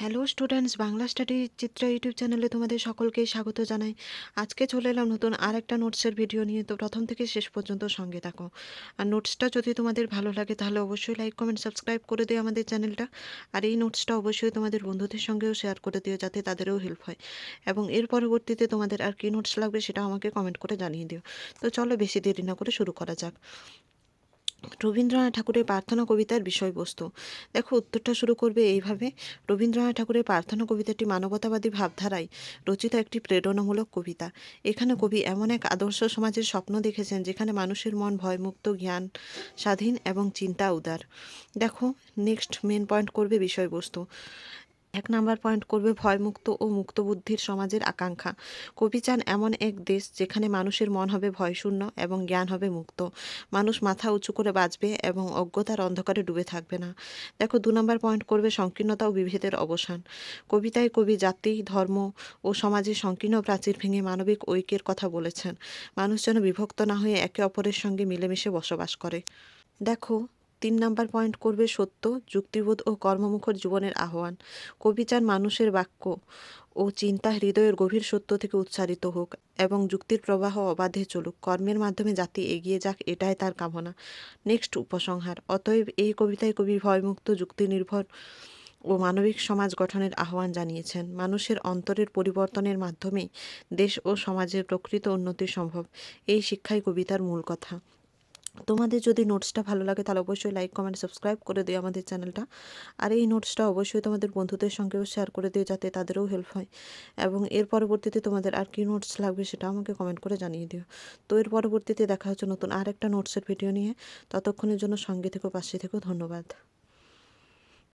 Hello students Bangla study Chitra YouTube চ্যানেলে তোমাদের সকলকে স্বাগত জানাই। আজকে চলে এলাম নতুন আর একটা নোটসের ভিডিও নিয়ে। তো প্রথম থেকে শেষ পর্যন্ত সঙ্গে থাকো। আর নোটসটা যদি তোমাদের ভালো লাগে, তাহলে অবশ্যই লাইক কমেন্ট সাবস্ক্রাইব করে দিও আমাদের চ্যানেলটা আর এই নোটসটা অবশ্যই তোমাদের বন্ধুদের সঙ্গেও শেয়ার করে দিও, যাতে তাদেরও হেল্প হয়। এবং এর পরবর্তীতে তোমাদের আর কী নোটস লাগবে সেটা আমাকে কমেন্ট করে জানিয়ে দিও। তো চলো বেশি দেরি না করে শুরু করা যাক। রবীন্দ্রনাথ ঠাকুরের প্রার্থনা কবিতার বিষয়বস্তু। দেখো, উত্তরটা শুরু করবে এইভাবে। রবীন্দ্রনাথ ঠাকুরের প্রার্থনা কবিতাটি মানবতাবাদী ভাবধারায় রচিত একটি প্রেরণামূলক কবিতা। এখানে কবি এমন এক আদর্শ সমাজের স্বপ্ন দেখেছেন, যেখানে মানুষের মন ভয়মুক্ত, জ্ঞান স্বাধীন এবং চিন্তা উদার। দেখো নেক্সট মেন পয়েন্ট করবে বিষয়বস্তু। এক নাম্বার পয়েন্ট করবে ভয়মুক্ত ও মুক্ত বুদ্ধির সমাজের আকাঙ্ক্ষা। কবি চান এমন এক দেশ যেখানে মানুষের মন হবে ভয়শূন্য এবং জ্ঞান হবে মুক্ত। মানুষ মাথা উঁচু করে বাঁচবে এবং অজ্ঞতার অন্ধকারে ডুবে থাকবে না। দেখো, দু নম্বর পয়েন্ট করবে সংকীর্ণতা ও বিভেদের অবসান। কবিতায় কবি জাতি, ধর্ম ও সমাজের সংকীর্ণ প্রাচীর ভেঙে মানবিক ঐক্যের কথা বলেছেন। মানুষ যেন বিভক্ত না হয়ে একে অপরের সঙ্গে মিলেমিশে বসবাস করে। দেখো তিন নাম্বার পয়েন্ট করবে সত্য, যুক্তিবোধ ও কর্মমুখর জীবনের আহ্বান। কবি চান মানুষের বাক্য ও চিন্তা হৃদয়ের গভীর সত্য থেকে উচ্চারিত হোক এবং যুক্তির প্রবাহ অবাধে চলুক। কর্মের মাধ্যমে জাতি এগিয়ে যাক এটাই তার কামনা। নেক্সট উপসংহার। অতএব এই কবিতায় কবি ভয়মুক্ত যুক্তি নির্ভর ও মানবিক সমাজ গঠনের আহ্বান জানিয়েছেন। মানুষের অন্তরের পরিবর্তনের মাধ্যমে দেশ ও সমাজের প্রকৃত উন্নতি সম্ভব। এই শিক্ষাই কবিতার মূল কথা। তোমাদের যদি নোটসটা ভালো লাগে, তাহলে অবশ্যই লাইক কমেন্ট সাবস্ক্রাইব করে দিও আমাদের চ্যানেলটা আর এই নোটসটা অবশ্যই তোমাদের বন্ধুদের সঙ্গেও শেয়ার করে দিও যাতে তাদেরও হেল্প হয়। এবং এর পরবর্তীতে তোমাদের আর কী নোটস লাগবে সেটা আমাকে কমেন্ট করে জানিয়ে দিও। তো এর পরবর্তীতে দেখা হচ্ছে নতুন আর একটা নোটসের ভিডিও নিয়ে। ততক্ষণের জন্য সঙ্গে থেকো, পাশে থেকো, ধন্যবাদ।